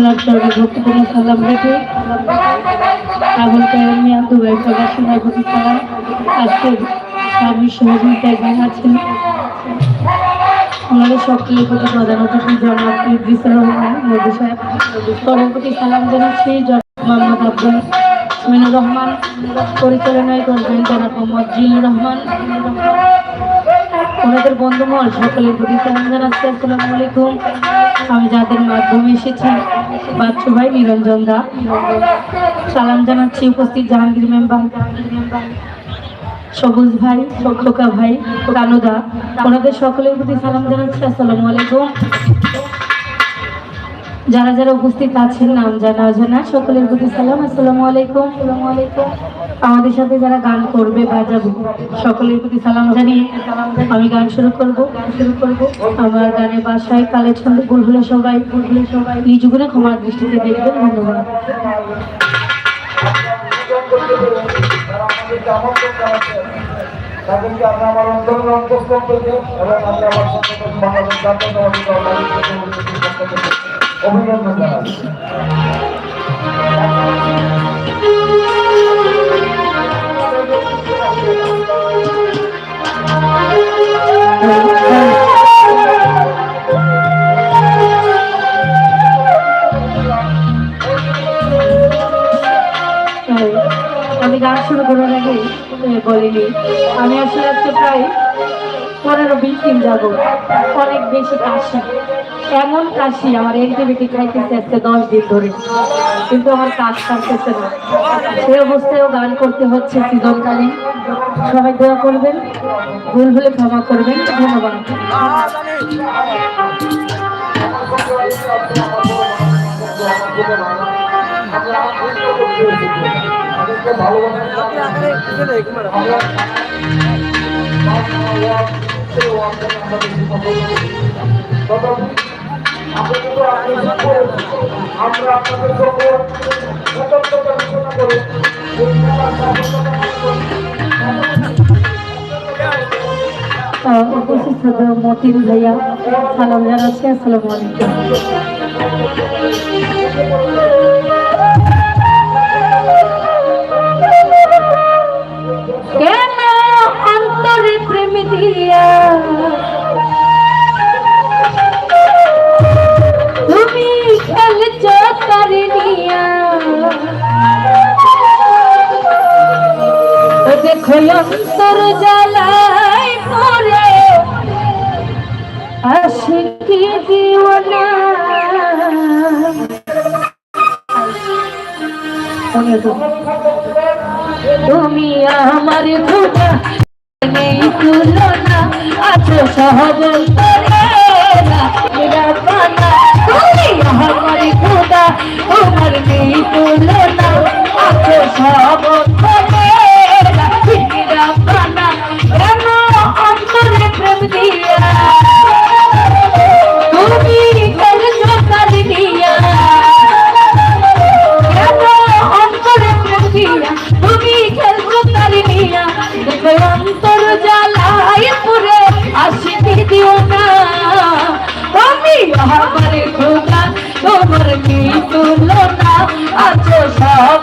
চলার চরণে ভক্তিপূর্ণ সালাম রেখে আবুল কালাম মিয়া দুবাই প্রবাসী ভাই প্রতি আজকে স্বামী সহযোগিতায় গান আছেন আমাদের সকলের প্রতি প্রধান অতিথি জনাব ইদ্রিসুর রহমান, মোদী সাহেব। প্রতি সালাম জানাচ্ছি মোহাম্মদ আব্দুল মিনুর রহমান। পরিচালনায় করবেন জনাব মোহাম্মদ জিল্লুর রহমান। ওনাদের বন্ধুমহল সকলের প্রতি সালাম জানাচ্ছি। আসসালামু আলাইকুম। আমি যাদের মাধ্যমে এসেছি বাচ্চু ভাই নিরঞ্জন দা। সালাম জানাচ্ছি উপস্থিত জাহাঙ্গীর মেম্বার, সবুজ ভাই, খোকা ভাই রানুদা ওনাদের সকলের প্রতি সালাম জানাচ্ছি। আসসালামু আলাইকুম। যারা যারা উপস্থিত আছেন, নাম জানা অজানা, সকলের প্রতি সালাম, আসসালামু আলাইকুম। আসসালামু আলাইকুম আমাদের সাথে যারা গান করবে, বাজাবে, সকলের প্রতি সালাম জানিয়ে আমি গান শুরু করব। গান শুরু করব আমার গানের বাসায় কালে ছন্দ ভুল হলে সবাই ভুল হলে সবাই নিজগুণে ক্ষমার দৃষ্টিতে দেখবেন। ধন্যবাদ। আমার আমার বাংলাদেশ অভিনন্দন জানাই আমি গান শুরু করার আগে বলিনি। আমি আসলে আজকে প্রায় পনেরো বিশ দিন যাব অনেক বেশি কাশি এমন কাশি, আমার এন্টিবিটি খাইতেছে আজকে দশ দিন ধরে। কিন্তু আমার কাজ কাটতেছে না। সেই অবস্থায়ও গান করতে হচ্ছে সিজনকালীন সবাই দোয়া করবেন, ভুল হলে ক্ষমা করবেন। ধন্যবাদ। তাদেরকে ভালোবাসা আমরা আপনাদের জন্য সতর্কতা ঘোষণা করে মতিন ভাইয়া সালাম জানাচ্ছি আসসালামু আলাইকুম তুমি খেলছ তারি নিয়া দেখো অন্তর জ্বালায় পরে আশিকি দিওয়ানা। তুমি আমার খুদা নেই তুলনা আছো সহবন্তরে তোমার নেই তুলনা আছো সহবন্তরে কেন অন্তরে প্রেম দিয়া। তুমি খেলছো কালি দিয়া। আছো সব